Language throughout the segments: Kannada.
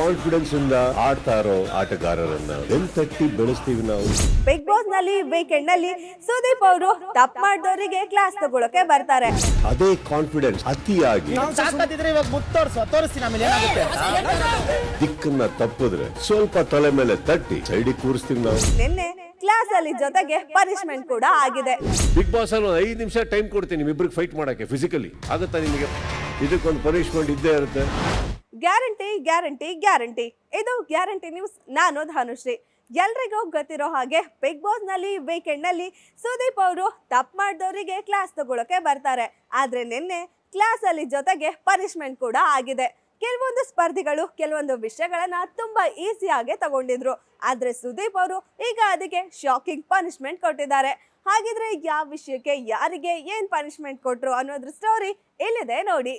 ಕಾನ್ಫಿಡೆನ್ಸ್ ಇಂದ ಆಡ್ತಾ ಇರೋ ಆಟಗಾರರನ್ನ ಬೆಂತಟ್ಟಿ ಬೆಳೆಸ್ತೀವಿ ನಾವು. ಬಿಗ್ ಬಾಸ್ನಲ್ಲಿ ವೀಕೆಂಡ್ನಲ್ಲಿ ಸುದೀಪ್ ಅವರು ತಪ್ಪು ಮಾಡಿದವರಿಗೆ ಕ್ಲಾಸ್ ತಗೊಳಕ್ಕೆ ಬರ್ತಾರೆ. ಅದೇ ಕಾನ್ಫಿಡೆನ್ಸ್ ಅತಿಯಾಗಿ. ನಾವು ಸಾಕತ್ತಿದ್ರೆ ಇವಾಗ ಮುತ್ತು ತೋರಿಸು ತೋರಿಸ್ತೀನಿ ಆಮೇಲೆ ಏನಾಗುತ್ತೆ ದಿಕ್ಕನ್ನ ತಪ್ಪಿದ್ರೆ ಸ್ವಲ್ಪ ತಲೆ ಮೇಲೆ ತಟ್ಟಿ ಸೈಡಿಗೆ ಕೂರಿಸ್ತೀವಿ ನಾವು. ನಿನ್ನೆ ಕ್ಲಾಸ್ ಅಲ್ಲಿ ಜೊತೆಗೆ ಪನಿಷ್ಮೆಂಟ್ ಕೂಡ ಆಗಿದೆ. ಬಿಗ್ ಬಾಸ್ ಅಲ್ಲಿ ಐದು ನಿಮಿಷ ಟೈಮ್ ಕೊಡ್ತೀನಿ ನಿಮ್ಮಿಬ್ರಿಗೆ ಫೈಟ್ ಮಾಡಕ್ಕೆ ಫಿಸಿಕಲಿ ಆಗುತ್ತಾ ನಿಮಗೆ? ಇದಕ್ಕೊಂದು ಪನಿಷ್ಮೆಂಟ್ ಇದ್ದೇ ಇರುತ್ತೆ. Guarantee guarantee guarantee. ಇದು ಗ್ಯಾರಂಟಿ ನ್ಯೂಸ್. ನಾನು ಧನುಶ್ರೀ. ಎಲ್ರಿಗೂ ಗೊತ್ತಿರೋ ಹಾಗೆ ಬಿಗ್ ಬಾಸ್ನಲ್ಲಿ ವೀಕೆಂಡ್ನಲ್ಲಿ ಸುದೀಪ್ ಅವರು ತಪ್ಪು ಮಾಡಿದವರಿಗೆ ಕ್ಲಾಸ್ ತಗೊಳಕ್ಕೆ ಬರ್ತಾರೆ. ಆದ್ರೆ ನಿನ್ನೆ ಕ್ಲಾಸ್ ಅಲ್ಲಿ ಜೊತೆಗೆ ಪನಿಷ್ಮೆಂಟ್ ಕೂಡ ಆಗಿದೆ. ಕೆಲವೊಂದು ಸ್ಪರ್ಧಿಗಳು, ಕೆಲವೊಂದು ವಿಷಯಗಳನ್ನ ತುಂಬಾ ಈಸಿಯಾಗಿ ತಗೊಂಡಿದ್ರು. ಆದ್ರೆ ಸುದೀಪ್ ಅವರು ಈಗ ಅದಕ್ಕೆ ಶಾಕಿಂಗ್ ಪನಿಷ್ಮೆಂಟ್ ಕೊಟ್ಟಿದ್ದಾರೆ. ಹಾಗಿದ್ರೆ ಯಾವ ವಿಷಯಕ್ಕೆ, ಯಾರಿಗೆ ಏನ್ ಪನಿಷ್ಮೆಂಟ್ ಕೊಟ್ರು ಅನ್ನೋದ್ರ ಸ್ಟೋರಿ ಇಲ್ಲಿದೆ ನೋಡಿ.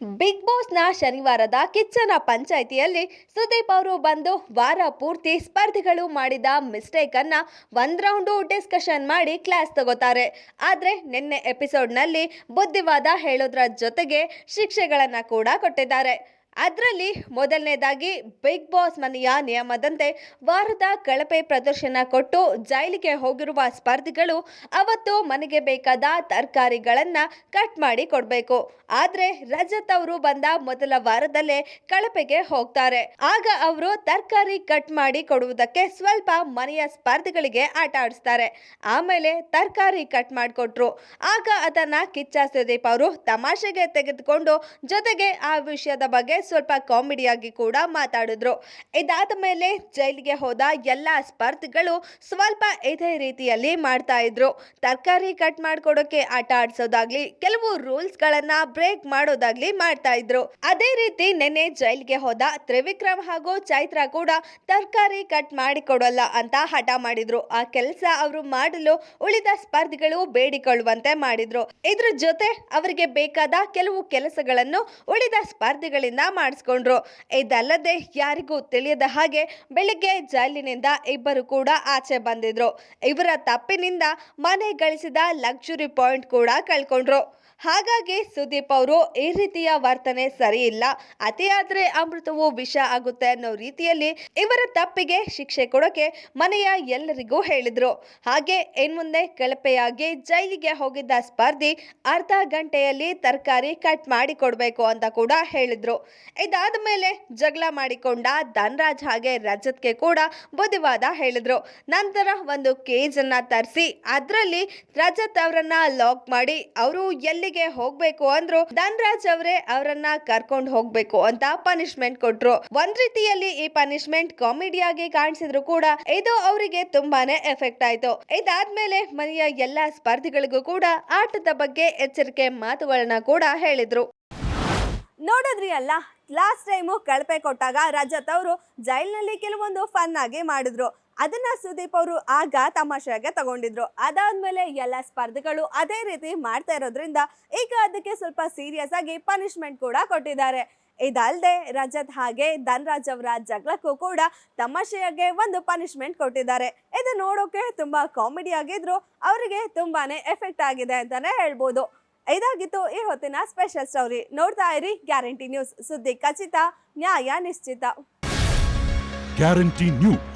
ಬಿಗ್ ಬಾಸ್ನ ಶನಿವಾರದ ಕಿಚ್ಚನ ಪಂಚಾಯಿತಿಯಲ್ಲಿ ಸುದೀಪ್ ಅವರು ಬಂದು ವಾರ ಪೂರ್ತಿ ಸ್ಪರ್ಧಿಗಳು ಮಾಡಿದ ಮಿಸ್ಟೇಕ್ ಒಂದು ಒಂದ್ ರೌಂಡು ಡಿಸ್ಕಷನ್ ಮಾಡಿ ಕ್ಲಾಸ್ ತಗೋತಾರೆ. ಆದರೆ ನಿನ್ನೆ ಎಪಿಸೋಡ್ನಲ್ಲಿ ಬುದ್ಧಿವಾದ ಹೇಳೋದ್ರ ಜೊತೆಗೆ ಶಿಕ್ಷೆಗಳನ್ನ ಕೂಡ ಕೊಟ್ಟಿದ್ದಾರೆ. ಅದರಲ್ಲಿ ಮೊದಲನೇದಾಗಿ ಬಿಗ್ ಬಾಸ್ ಮನೆಯ ನಿಯಮದಂತೆ ವಾರದ ಕಳಪೆ ಪ್ರದರ್ಶನ ಕೊಟ್ಟು ಜೈಲಿಗೆ ಹೋಗಿರುವ ಸ್ಪರ್ಧಿಗಳು ಅವತ್ತು ಮನೆಗೆ ಬೇಕಾದ ತರಕಾರಿಗಳನ್ನು ಕಟ್ ಮಾಡಿ ಕೊಡಬೇಕು. ಆದರೆ ರಜತ್ ಅವರು ಬಂದ ಮೊದಲ ವಾರದಲ್ಲೇ ಕಳಪೆಗೆ ಹೋಗ್ತಾರೆ. ಆಗ ಅವರು ತರಕಾರಿ ಕಟ್ ಮಾಡಿ ಕೊಡುವುದಕ್ಕೆ ಸ್ವಲ್ಪ ಮನೆಯ ಸ್ಪರ್ಧಿಗಳಿಗೆ ಆಟ ಆಡಿಸ್ತಾರೆ. ಆಮೇಲೆ ತರಕಾರಿ ಕಟ್ ಮಾಡಿಕೊಟ್ರು. ಆಗ ಅದನ್ನು ಕಿಚ್ಚ ಸುದೀಪ್ ಅವರು ತಮಾಷೆಗೆ ತೆಗೆದುಕೊಂಡು ಜೊತೆಗೆ ಆ ವಿಷಯದ ಬಗ್ಗೆ ಸ್ವಲ್ಪ ಕಾಮಿಡಿಯಾಗಿ ಕೂಡ ಮಾತಾಡಿದ್ರು. ಇದಾದ ಮೇಲೆ ಜೈಲಿಗೆ ಹೋದ ಎಲ್ಲ ಸ್ಪರ್ಧಿಗಳು ಸ್ವಲ್ಪ ಇದೇ ರೀತಿಯಲ್ಲಿ ಮಾಡ್ತಾ ಇದ್ರು. ತರಕಾರಿ ಕಟ್ ಮಾಡ್ಕೊಡೋಕೆ ಆಟ ಆಡ್ಸೋದಾಗ್ಲಿ, ಕೆಲವು ರೂಲ್ಸ್ ಗಳನ್ನ ಬ್ರೇಕ್ ಮಾಡೋದಾಗ್ಲಿ ಮಾಡ್ತಾ ಇದ್ರು. ಅದೇ ರೀತಿ ನಿನ್ನೆ ಜೈಲಿಗೆ ಹೋದ ತ್ರಿವಿಕ್ರಮ್ ಹಾಗೂ ಚೈತ್ರ ಕೂಡ ತರಕಾರಿ ಕಟ್ ಮಾಡಿ ಕೊಡಲ್ಲ ಅಂತ ಹಠ ಮಾಡಿದ್ರು. ಆ ಕೆಲಸ ಅವರು ಮಾಡಲು ಉಳಿದ ಸ್ಪರ್ಧಿಗಳು ಬೇಡಿಕೊಳ್ಳುವಂತೆ ಮಾಡಿದ್ರು. ಇದ್ರ ಜೊತೆ ಅವರಿಗೆ ಬೇಕಾದ ಕೆಲವು ಕೆಲಸಗಳನ್ನು ಉಳಿದ ಸ್ಪರ್ಧಿಗಳಿಂದ ಮಾಡಿಸ್ಕೊಂಡ್ರು. ಇದಲ್ಲದೆ ಯಾರಿಗೂ ತಿಳಿಯದ ಹಾಗೆ ಬೆಳಿಗ್ಗೆ ಜೈಲಿನಿಂದ ಇಬ್ಬರು ಕೂಡ ಆಚೆ ಬಂದಿದ್ರು. ಇವರ ತಪ್ಪಿನಿಂದ ಮನೆ ಗಳಿಸಿದ ಲಕ್ಸುರಿ ಪಾಯಿಂಟ್ ಕೂಡ ಕಳ್ಕೊಂಡ್ರು. ಹಾಗಾಗಿ ಸುದೀಪ್ ಅವರು ಈ ರೀತಿಯ ವರ್ತನೆ ಸರಿ ಇಲ್ಲ. ಅತಿಯಾದ್ರೆ ಅಮೃತವು ವಿಷ ಆಗುತ್ತೆ ಅನ್ನೋ ರೀತಿಯಲ್ಲಿ ಇವರ ತಪ್ಪಿಗೆ ಶಿಕ್ಷೆ ಕೊಡೋಕೆ ಮನೆಯ ಎಲ್ಲರಿಗೂ ಹೇಳಿದ್ರು. ಹಾಗೆ ಇನ್ಮುಂದೆ ಕಳಪೆಯಾಗಿ ಜೈಲಿಗೆ ಹೋಗಿದ್ದ ಸ್ಪರ್ಧಿ ಅರ್ಧ ಗಂಟೆಯಲ್ಲಿ ತರಕಾರಿ ಕಟ್ ಮಾಡಿ ಕೊಡಬೇಕು ಅಂತ ಕೂಡ ಹೇಳಿದ್ರು. ಇದಾದ ಮೇಲೆ ಜಗಳ ಮಾಡಿಕೊಂಡ ಧನ್ರಾಜ್ ಹಾಗೆ ರಜತ್ಗೆ ಕೂಡ ಬುದ್ಧಿವಾದ ಹೇಳಿದ್ರು. ನಂತರ ಒಂದು ಕೇಜ್ ಅನ್ನ ತರಿಸಿ, ಅದರಲ್ಲಿ ರಜತ್ ಅವರನ್ನ ಲಾಕ್ ಮಾಡಿ, ಅವರು ಎಲ್ಲಿಗೆ ಹೋಗ್ಬೇಕು ಅಂದ್ರು ಧನ್ರಾಜ್ ಅವರೇ ಅವರನ್ನ ಕರ್ಕೊಂಡು ಹೋಗ್ಬೇಕು ಅಂತ ಪನಿಷ್ಮೆಂಟ್ ಕೊಟ್ರು. ಒಂದ್ ರೀತಿಯಲ್ಲಿ ಈ ಪನಿಷ್ಮೆಂಟ್ ಕಾಮಿಡಿಯಾಗಿ ಕಾಣಿಸಿದ್ರು ಕೂಡ ಇದು ಅವರಿಗೆ ತುಂಬಾನೇ ಎಫೆಕ್ಟ್ ಆಯ್ತು. ಇದಾದ್ಮೇಲೆ ಮನೆಯ ಎಲ್ಲಾ ಸ್ಪರ್ಧಿಗಳಿಗೂ ಕೂಡ ಆಟದ ಬಗ್ಗೆ ಎಚ್ಚರಿಕೆ ಮಾತುಗಳನ್ನ ಕೂಡ ಹೇಳಿದ್ರು. ನೋಡಿದ್ರಿ ಅಲ್ಲ ಲಾಸ್ಟ್ ಟೈಮು ಕಳಪೆ ಕೊಟ್ಟಾಗ ರಜತ್ ಅವರು ಜೈಲಿನಲ್ಲಿ ಕೆಲವೊಂದು ಫನ್ ಆಗಿ ಮಾಡಿದ್ರು. ಅದನ್ನ ಸುದೀಪ್ ಅವರು ಆಗ ತಮಾಷೆಯಾಗೆ ತಗೊಂಡಿದ್ರು. ಅದಾದ್ಮೇಲೆ ಎಲ್ಲ ಸ್ಪರ್ಧೆಗಳು ಅದೇ ರೀತಿ ಮಾಡ್ತಾ ಇರೋದ್ರಿಂದ ಈಗ ಅದಕ್ಕೆ ಸ್ವಲ್ಪ ಸೀರಿಯಸ್ ಆಗಿ ಪನಿಷ್ಮೆಂಟ್ ಕೂಡ ಕೊಟ್ಟಿದ್ದಾರೆ. ಇದಲ್ಲದೆ ರಜತ್ ಹಾಗೆ ಧನ್ರಾಜ್ ಅವರ ಜಗಳಕ್ಕೂ ಕೂಡ ತಮಾಷೆಯಾಗೆ ಒಂದು ಪನಿಷ್ಮೆಂಟ್ ಕೊಟ್ಟಿದ್ದಾರೆ. ಇದು ನೋಡೋಕೆ ತುಂಬಾ ಕಾಮಿಡಿ ಆಗಿದ್ರು, ಅವರಿಗೆ ತುಂಬಾನೇ ಎಫೆಕ್ಟ್ ಆಗಿದೆ ಅಂತಾನೆ ಹೇಳ್ಬೋದು. ಇದಾಗಿತ್ತು ಈ ಹೊತ್ತಿನ ಸ್ಪೆಷಲ್ ಸ್ಟೋರಿ ನೋಡ್ತಾ ಇರಿ ಗ್ಯಾರಂಟಿ ನ್ಯೂಸ್ ಸುದ್ದಿ ಖಚಿತ, ನ್ಯಾಯ ನಿಶ್ಚಿತ. Guarantee news